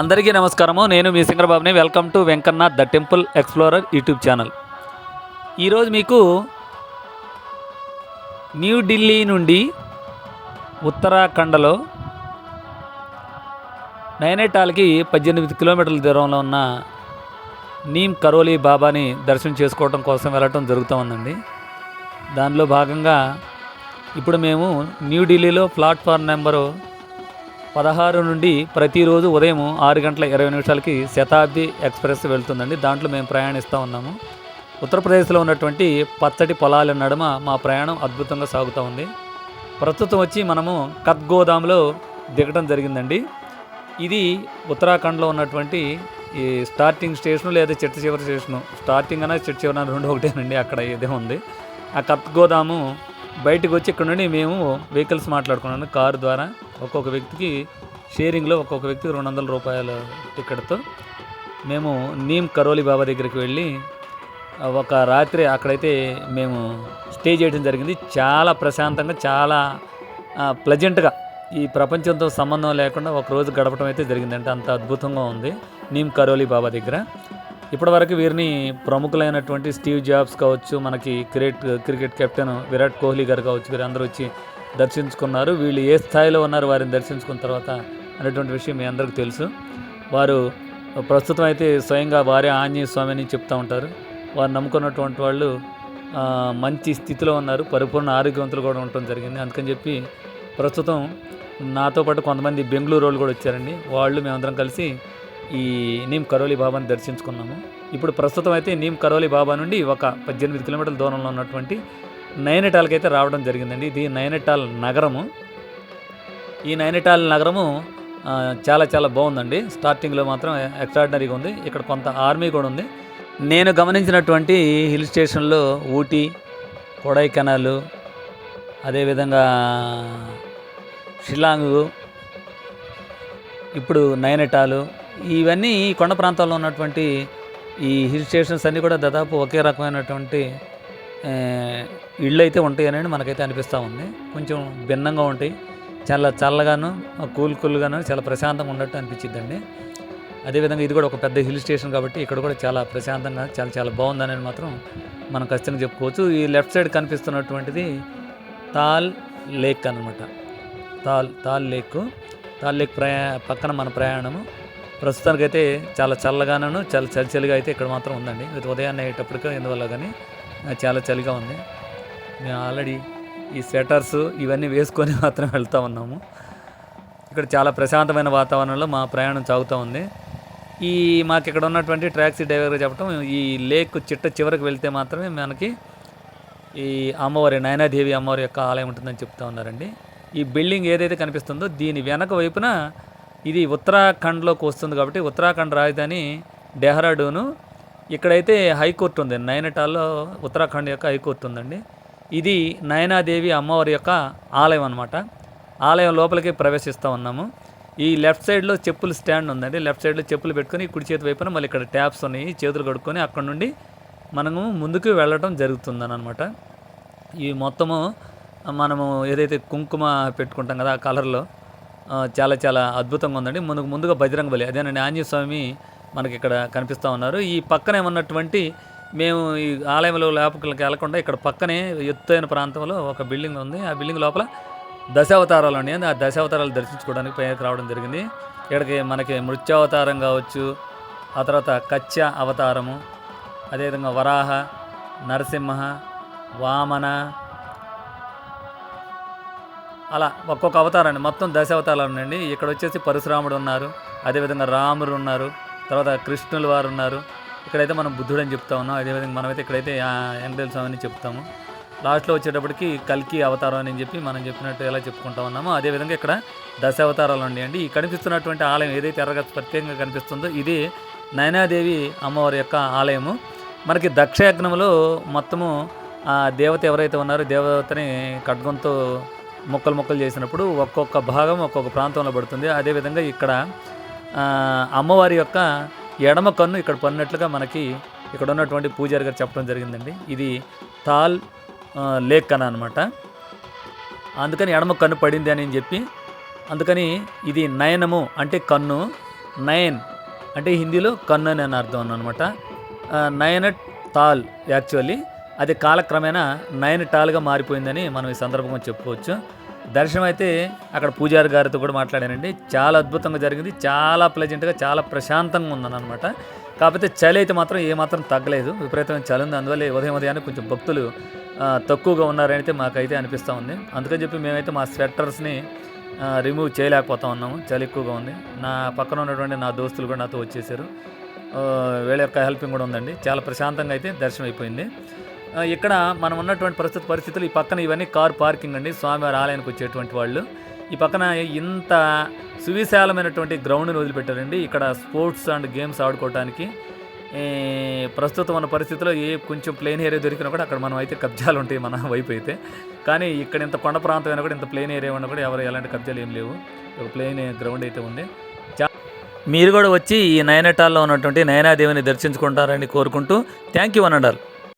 అందరికీ నమస్కారము. నేను మీ సింగరబాబుని welcome to Venkanna the temple explorer YouTube channel. ఈరోజు మీకు న్యూఢిల్లీ నుండి ఉత్తరాఖండ్లో నైనేటాల్కి పద్దెనిమిది కిలోమీటర్ల దూరంలో ఉన్న నీమ్ కరోలి బాబాని దర్శనం చేసుకోవడం కోసం వెళ్ళటం జరుగుతూ ఉందండి. దానిలో భాగంగా ఇప్పుడు మేము న్యూఢిల్లీలో ప్లాట్ఫామ్ నెంబరు పదహారు నుండి ప్రతిరోజు ఉదయం ఆరు గంటల ఇరవై నిమిషాలకి శతాబ్ది ఎక్స్ప్రెస్ వెళ్తుందండి. దాంట్లో మేము ప్రయాణిస్తూ ఉన్నాము. ఉత్తరప్రదేశ్లో ఉన్నటువంటి పచ్చటి పొలాల నడుమ మా ప్రయాణం అద్భుతంగా సాగుతూ ఉంది. ప్రస్తుతం వచ్చి మనము కత్గోదాంలో దిగటం జరిగిందండి. ఇది ఉత్తరాఖండ్లో ఉన్నటువంటి ఈ స్టార్టింగ్ స్టేషను లేదా చెట్టు చివరి స్టేషను. స్టార్టింగ్ అనేది చెట్టు చివరి రెండు ఒకటేనండి అక్కడ ఏదే ఉంది. ఆ కత్గోదాము బయటకు వచ్చి ఇక్కడ నుండి మేము వెహికల్స్ మాట్లాడుకున్నాను కారు ద్వారా. ఒక్కొక్క వ్యక్తికి షేరింగ్లో ఒక్కొక్క వ్యక్తికి రెండు వందల రూపాయల టికెట్తో మేము నీమ్ కరోలి బాబా దగ్గరికి వెళ్ళి ఒక రాత్రి అక్కడైతే మేము స్టే చేయడం జరిగింది. చాలా ప్రశాంతంగా చాలా ప్లజెంట్గా ఈ ప్రపంచంతో సంబంధం లేకుండా ఒక రోజు గడపడం అయితే జరిగిందంటే అంత అద్భుతంగా ఉంది నీమ్ కరోలి బాబా దగ్గర. ఇప్పటివరకు వీరిని ప్రముఖులైనటువంటి స్టీవ్ జాబ్స్ కావచ్చు మనకి cricket cricket captain Virat Kohli గారు కావచ్చు వీరందరూ వచ్చి దర్శించుకున్నారు. వీళ్ళు ఏ స్థాయిలో ఉన్నారు వారిని దర్శించుకున్న తర్వాత అనేటువంటి విషయం మీ అందరికీ తెలుసు. వారు ప్రస్తుతం అయితే స్వయంగా వారే ఆంజనేయ స్వామి అని చెప్తూ ఉంటారు. వారు నమ్ముకున్నటువంటి వాళ్ళు మంచి స్థితిలో ఉన్నారు. పరిపూర్ణ ఆరోగ్యవంతులు కూడా ఉండటం జరిగింది. అందుకని చెప్పి ప్రస్తుతం నాతో పాటు కొంతమంది బెంగళూరు వాళ్ళు కూడా వచ్చారండి. వాళ్ళు మేమందరం కలిసి ఈ నీమ్ కరోలి బాబాని దర్శించుకున్నాము. ఇప్పుడు ప్రస్తుతం అయితే నీమ్ కరోలి బాబా నుండి ఒక పద్దెనిమిది కిలోమీటర్ల దూరంలో ఉన్నటువంటి నైనిటాల్కి అయితే రావడం జరిగిందండి. ఇది నైనిటాల్ నగరము. ఈ నైనిటాల్ నగరము చాలా చాలా బాగుందండి. స్టార్టింగ్లో మాత్రం ఎక్స్ట్రాడినరీగా ఉంది. ఇక్కడ కొంత ఆర్మీ కూడా ఉంది. నేను గమనించినటువంటి హిల్ స్టేషన్లో ఊటీ కొడైకెనాల్ అదేవిధంగా షిలాంగ్ ఇప్పుడు నైనిటాలు ఇవన్నీ ఈ కొండ ప్రాంతాల్లో ఉన్నటువంటి ఈ హిల్ స్టేషన్స్ అన్నీ కూడా దాదాపు ఒకే రకమైనటువంటి ఇళ్ళు అయితే ఉంటాయని మనకైతే అనిపిస్తూ ఉంది. కొంచెం భిన్నంగా ఉంటాయి. చాలా చల్లగాను కూల్ కూల్గాను చాలా ప్రశాంతంగా ఉన్నట్టు అనిపించిద్దండి అదేవిధంగా ఇది కూడా ఒక పెద్ద హిల్ స్టేషన్ కాబట్టి ఇక్కడ కూడా చాలా ప్రశాంతంగా చాలా చాలా బాగుందని మాత్రం మనం ఖచ్చితంగా చెప్పుకోవచ్చు. ఈ లెఫ్ట్ సైడ్ కనిపిస్తున్నటువంటిది తాల్ లేక్ అన్నమాట. తాల్ తాల్ లేక్. తాల్ లేక్ ప్రయా పక్కన మన ప్రయాణము. ప్రస్తుతానికైతే చాలా చల్లగాను చాలా చలి చలిగా అయితే ఇక్కడ మాత్రం ఉందండి. ఇది ఉదయాన్నే అయ్యేటప్పటికీ ఎందువల్ల కానీ చాలా చలిగా ఉంది. మేము ఆల్రెడీ ఈ స్వెటర్స్ ఇవన్నీ వేసుకొని మాత్రం వెళ్తూ ఉన్నాము. ఇక్కడ చాలా ప్రశాంతమైన వాతావరణంలో మా ప్రయాణం సాగుతూ ఉంది. ఈ మాకు ఇక్కడ ఉన్నటువంటి ట్యాక్సీ డ్రైవర్ చెప్పడం ఈ లేక్ చిట్ట చివరికి వెళ్తే మాత్రమే మనకి ఈ అమ్మవారి నయనాదేవి అమ్మవారి యొక్క ఆలయం ఉంటుందని చెప్తా ఉన్నారండి. ఈ బిల్డింగ్ ఏదైతే కనిపిస్తుందో దీని వెనక వైపున ఇది ఉత్తరాఖండ్లోకి వస్తుంది కాబట్టి ఉత్తరాఖండ్ రాజధాని డెహ్రాడూను. ఇక్కడైతే హైకోర్టు ఉంది నైనటాల్లో ఉత్తరాఖండ్ యొక్క హైకోర్టు ఉందండి. ఇది నయనాదేవి అమ్మవారి యొక్క ఆలయం అనమాట ఆలయం లోపలికి ప్రవేశిస్తూ ఉన్నాము. ఈ లెఫ్ట్ సైడ్లో చెప్పులు స్టాండ్ ఉందండి. లెఫ్ట్ సైడ్లో చెప్పులు పెట్టుకొని కుడి చేతి వైపున మళ్ళీ ఇక్కడ ట్యాప్స్ ఉన్నాయి. చేతులు కడుక్కొని అక్కడ నుండి మనము ముందుకు వెళ్ళటం జరుగుతుందని అనమాట ఈ మొత్తము మనము ఏదైతే కుంకుమ పెట్టుకుంటాం కదా ఆ కలర్లో చాలా చాలా అద్భుతంగా ఉందండి. ముందుకు ముందుగా బజరంగ బలి అదేనండి ఆంజనేయ స్వామి మనకి ఇక్కడ కనిపిస్తూ ఉన్నారు. ఈ పక్కనే ఉన్నటువంటి మేము ఈ ఆలయంలో లోపలికి వెళ్ళకుండా ఇక్కడ పక్కనే ఎత్తైన ప్రాంతంలో ఒక బిల్డింగ్ ఉంది. ఆ బిల్డింగ్ లోపల దశావతారాలు ఉన్నాయి. ఆ దశావతారాలు దర్శించుకోవడానికి పైకి రావడం జరిగింది. ఇక్కడికి మనకి మృత్యావతారం కావచ్చు ఆ తర్వాత కచ్చ అవతారము అదేవిధంగా వరాహ నరసింహ వామన అలా ఒక్కొక్క అవతారాన్ని మొత్తం దశావతారాలు ఉన్నాయండి. ఇక్కడ వచ్చేసి పరశురాముడు ఉన్నారు అదేవిధంగా రాముడు ఉన్నారు తర్వాత కృష్ణుల వారు ఉన్నారు. ఇక్కడైతే మనం బుద్ధుడు అని చెప్తా ఉన్నాం. అదేవిధంగా మనమైతే ఇక్కడైతే ఆ, వెంకటేశ్వర స్వామి అని చెప్తాము. లాస్ట్లో వచ్చేటప్పటికి కల్కి అవతారం అని చెప్పి మనం చెప్పినట్టు ఎలా చెప్పుకుంటా ఉన్నామో. అదేవిధంగా ఇక్కడ దశ అవతారాలు ఉన్నాయండి ఈ కనిపిస్తున్నటువంటి ఆలయం ఏదైతే ఎర్రగా ప్రత్యేకంగా కనిపిస్తుందో ఇది నయనాదేవి అమ్మవారి యొక్క ఆలయము. మనకి దక్షయజ్ఞంలో మొత్తము ఆ దేవత ఎవరైతే ఉన్నారో దేవతని ఖడ్గంతో మొక్కలు మొక్కలు చేసినప్పుడు ఒక్కొక్క భాగం ఒక్కొక్క ప్రాంతంలో పడుతుంది. అదేవిధంగా ఇక్కడ అమ్మవారి యొక్క ఎడమ కన్ను ఇక్కడ పడినట్లుగా మనకి ఇక్కడ ఉన్నటువంటి పూజారి గారు చెప్పడం జరిగిందండి. ఇది తాల్ లేక్ కన అనమాట అందుకని ఎడమ కన్ను పడింది అని చెప్పి అందుకని ఇది నయనము అంటే కన్ను నయన్ అంటే హిందీలో కన్ను అని అర్థం అనమాట నయనట్ తాల్ యాక్చువల్లీ అది కాలక్రమేణా నయన్ టాల్గా మారిపోయిందని మనం ఈ సందర్భంగా చెప్పుకోవచ్చు. దర్శనం అయితే అక్కడ పూజారి గారితో కూడా మాట్లాడానండి. చాలా అద్భుతంగా జరిగింది. చాలా ప్లెజెంట్గా చాలా ప్రశాంతంగా ఉందన్నమాట. కాకపోతే చలి అయితే మాత్రం ఏమాత్రం తగ్గలేదు. విపరీతమైన చలి ఉంది. అందువల్ల ఉదయం ఉదయాన్నే కొంచెం భక్తులు తక్కువగా ఉన్నారైతే మాకైతే అనిపిస్తూ ఉంది. అందుకని చెప్పి మేమైతే మా స్వెట్టర్స్ని రిమూవ్ చేయలేకపోతా ఉన్నాము. చలి ఎక్కువగా ఉంది. నా పక్కన ఉన్నటువంటి నా దోస్తులు కూడా నాతో వచ్చేసారు. ఆ, వీళ్ళ యొక్క హెల్పింగ్ కూడా ఉందండి. చాలా ప్రశాంతంగా అయితే దర్శనం అయిపోయింది. ఇక్కడ మనం ఉన్నటువంటి ప్రస్తుత పరిస్థితులు ఈ పక్కన ఇవన్నీ కార్ పార్కింగ్ అండి స్వామివారి ఆలయానికి వచ్చేటువంటి వాళ్ళు. ఈ పక్కన ఇంత సువిశాలమైనటువంటి గ్రౌండ్ని వదిలిపెట్టారండి. ఇక్కడ స్పోర్ట్స్ అండ్ గేమ్స్ ఆడుకోవడానికి ప్రస్తుతం ఉన్న పరిస్థితిలో ఏ కొంచెం ప్లెయిన్ ఏరియా దొరికినా కూడా అక్కడ మనం అయితే కబ్జాలు ఉంటాయి మన వైపు అయితే. కానీ ఇక్కడ ఇంత కొండ ప్రాంతం అయినా కూడా ఇంత ప్లేన్ ఏరియా ఉన్నా కూడా ఎవరు ఎలాంటి కబ్జాలు ఏం లేవు. ఒక ప్లెయిన్ గ్రౌండ్ అయితే ఉంది. చా- మీరు కూడా వచ్చి ఈ నయనటాల్లో ఉన్నటువంటి నయనాదేవిని దర్శించుకుంటారని కోరుకుంటూ థ్యాంక్ యూ అనండాల్